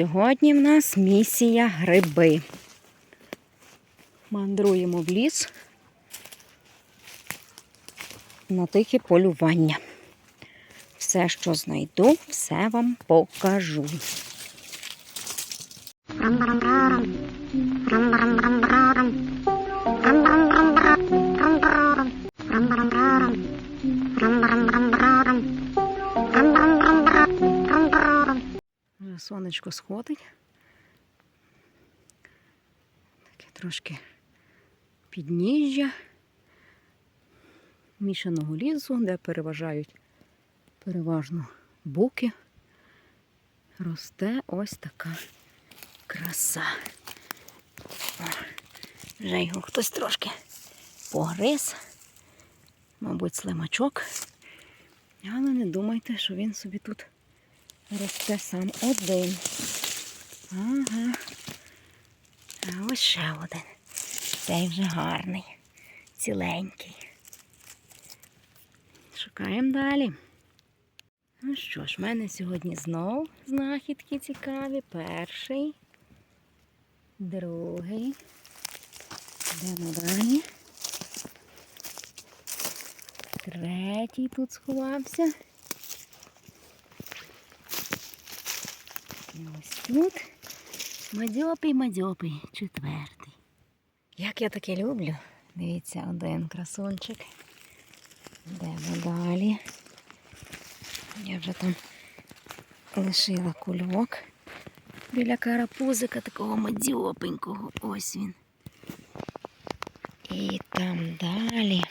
Сьогодні в нас місія гриби. Мандруємо в ліс на тихе полювання. Все, що знайду, все вам покажу. Вже сонечко сходить. Таке трошки підніжжя мішаного лісу, де переважають переважно буки. Росте ось така краса. О, вже його хтось трошки погриз. Мабуть, слимачок. Але не думайте, що він собі тут росте сам один. Ага. А ось ще один. Цей вже гарний, ціленький. Шукаємо далі. Ну що ж, в мене сьогодні знов знахідки цікаві. Перший, другий. Йдемо далі. Третій тут сховався. І ось тут мадьопий, мадьопий, четвертий. Як я таке люблю. Дивіться, один красунчик. Йдемо далі. Я вже там лишила кульок біля карапузика такого мадьопенького. Ось він. І там далі.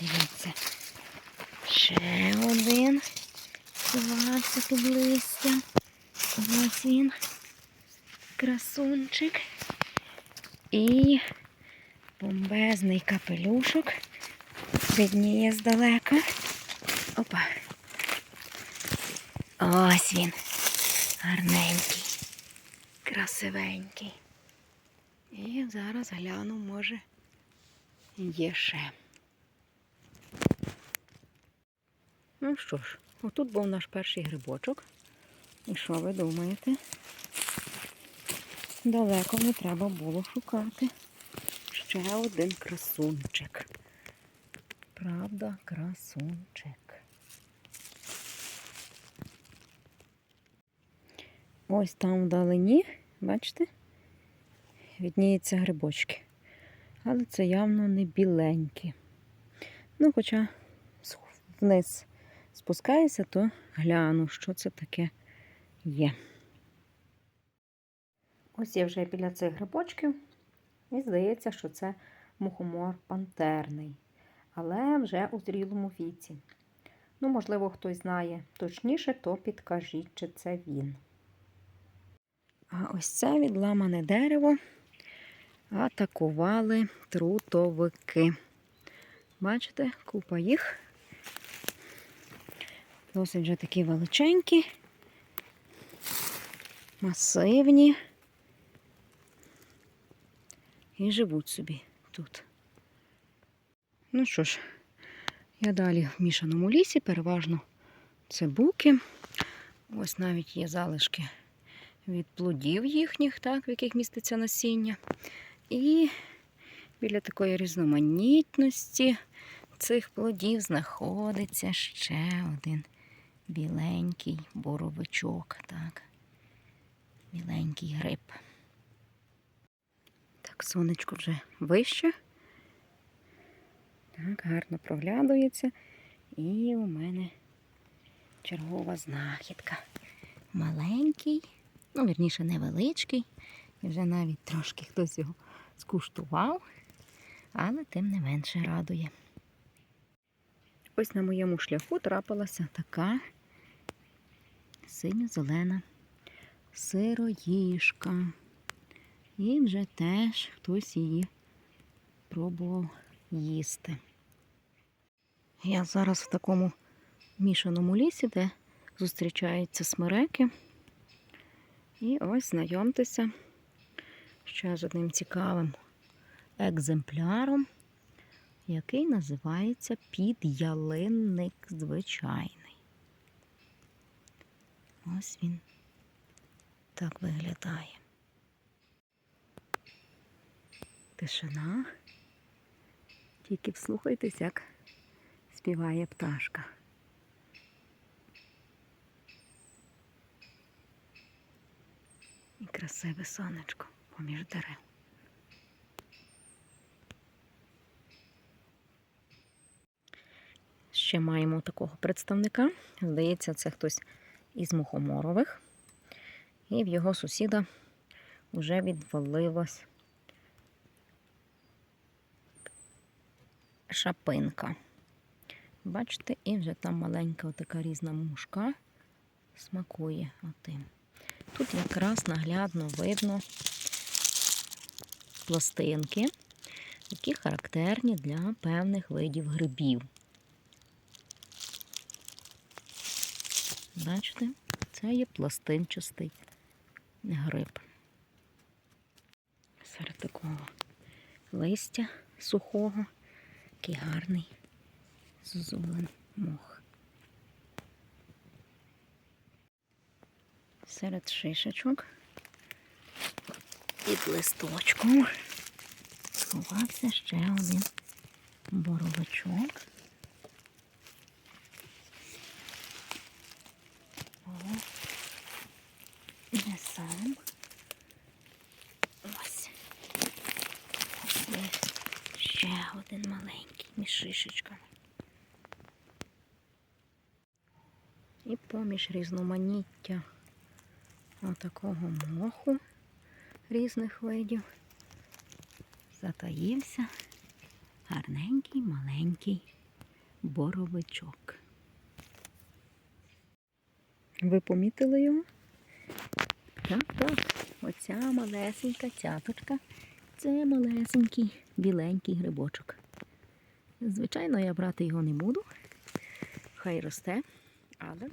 Дивіться. Ще один. Під листям. Ось він. Красунчик. І бомбезний капелюшок. Видніє здалека. Опа. Ось він. Гарненький. Красивенький. І зараз гляну, може, є ще. Ну що ж, отут був наш перший грибочок. І що ви думаєте? Далеко не треба було шукати. Ще один красунчик. Правда, красунчик. Ось там вдалині, бачите, відніються грибочки. Але це явно не біленькі. Ну, хоча вниз спускаюся, то гляну, що це таке є. Ось я вже біля цих грибочків, і здається, що це мухомор пантерний, але вже у зрілому віці. Ну, можливо, хтось знає точніше, то підкажіть, чи це він. А ось це відламане дерево атакували трутовики. Бачите, купа їх. Досить вже такі величенькі, масивні. І живуть собі тут. Ну що ж, я далі в мішаному лісі, переважно це буки. Ось навіть є залишки від плодів їхніх, так, в яких міститься насіння. І біля такої різноманітності цих плодів знаходиться ще один біленький боровичок. Так. Біленький гриб. Так, сонечко вже вище. Так, гарно проглядується. І у мене чергова знахідка. Маленький, ну, вірніше, невеличкий. І вже навіть трошки хтось його скуштував, але тим не менше радує. Ось на моєму шляху трапилася така синьо-зелена сироїшка. І вже теж хтось її пробував їсти. Я зараз в такому мішаному лісі, де зустрічаються смереки. І ось знайомтеся ще з одним цікавим екземпляром, який називається підялинник звичайний. Ось він так виглядає. Тишина. Тільки вслухайтесь, як співає пташка. І красиве сонечко поміж дерев. Ще маємо такого представника. Здається, це хтось із мухоморових. І в його сусіда вже відвалилась шапинка. Бачите, і вже там маленька така різна мушка смакує отим. Тут якраз наглядно видно пластинки, які характерні для певних видів грибів. Бачите, це є пластинчастий гриб. Серед такого листя сухого, який гарний зозулен мох. Серед шишечок під листочком сховався ще один боровичок. О, не сам. Ось. Ось є ще один маленький між шишечками. І поміж різноманіття отакого моху різних видів затаївся гарненький маленький боровичок. Ви помітили його? Так, так. Оця малесенька цяточка. Це малесенький біленький грибочок. Звичайно, я брати його не буду. Хай росте, але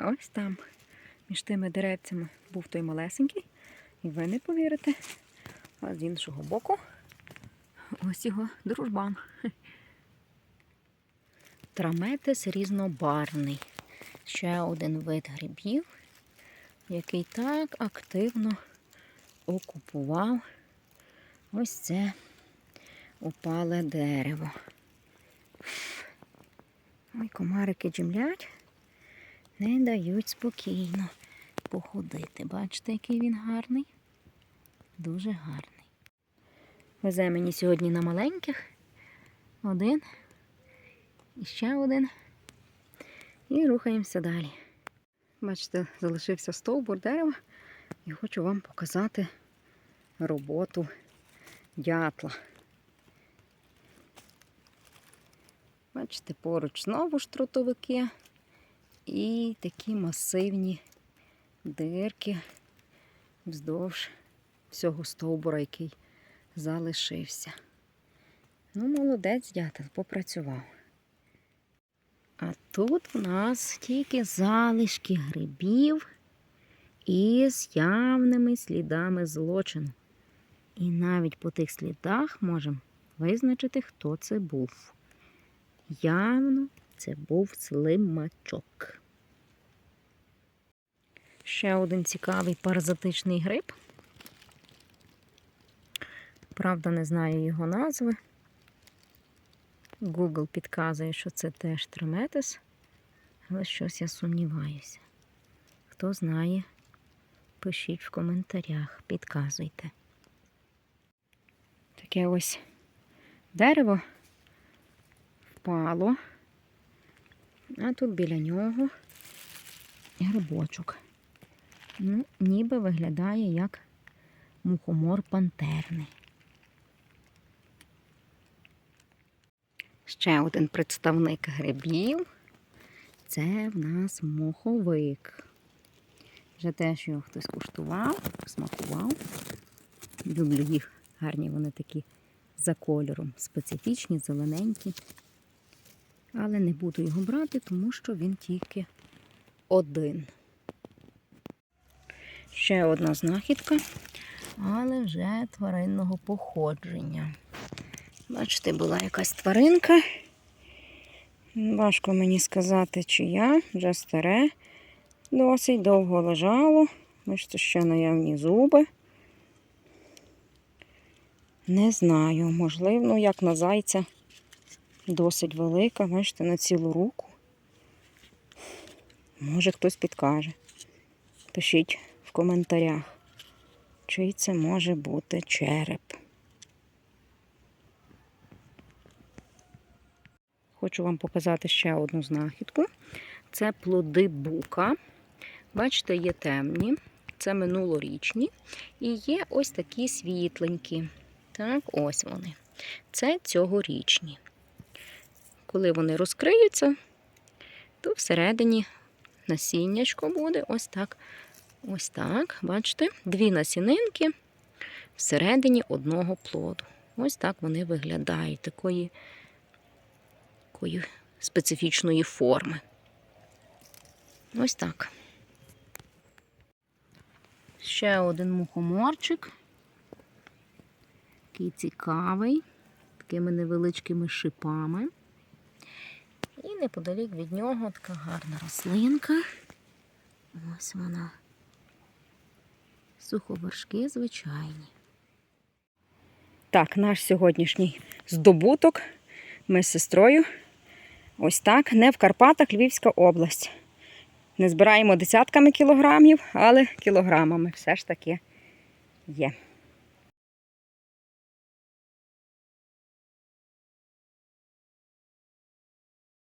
ось там, між тими деревцями, був той малесенький. І ви не повірите. А з іншого боку ось його дружбан. Траметис різнобарний. Ще один вид грибів, який так активно окупував ось це опале дерево. Ой, комарики джемлять, не дають спокійно походити. Бачите, який він гарний? Дуже гарний. Везе мені сьогодні на маленьких. Один. І ще один. І рухаємося далі. Бачите, залишився стовбур дерева і хочу вам показати роботу дятла. Бачите, поруч знову ж трутовики і такі масивні дирки вздовж всього стовбура, який залишився. Ну, молодець дятел, попрацював. А тут в нас тільки залишки грибів із явними слідами злочину. І навіть по тих слідах можемо визначити, хто це був. Явно це був слимачок. Ще один цікавий паразитичний гриб. Правда, не знаю його назви. Google підказує, що це теж триметис, але щось я сумніваюся. Хто знає, пишіть в коментарях, підказуйте. Таке ось дерево впало, а тут біля нього грибочок. Ну, ніби виглядає як мухомор пантерний. Ще один представник грибів. Це в нас моховик. Вже теж його хтось куштував, смакував. Люблю їх. Гарні вони такі за кольором, специфічні, зелененькі. Але не буду його брати, тому що він тільки один. Ще одна знахідка, але вже тваринного походження. Бачите, була якась тваринка. Важко мені сказати, чия, вже старе, досить довго лежало, Бачите, ще наявні зуби. Не знаю, можливо, ну, як на зайця досить велика, бачите, на цілу руку. Може хтось підкаже. Пишіть в коментарях, чий це може бути череп. Хочу вам показати ще одну знахідку. Це плоди бука. Бачите, є темні, це минулорічні. І є ось такі світленькі. Так, ось вони. Це цьогорічні. Коли вони розкриються, то всередині насіннячко буде ось так. Ось так, бачите, дві насінинки всередині одного плоду. Ось так вони виглядають, такої, такої специфічної форми. Ось так. Ще один мухоморчик. Такий цікавий, такими невеличкими шипами. І неподалік від нього така гарна рослинка. Ось вона. Суховершки звичайні. Так, наш сьогоднішній здобуток. Ми з сестрою. Ось так, не в Карпатах, Львівська область. Не збираємо десятками кілограмів, але кілограмами все ж таки є.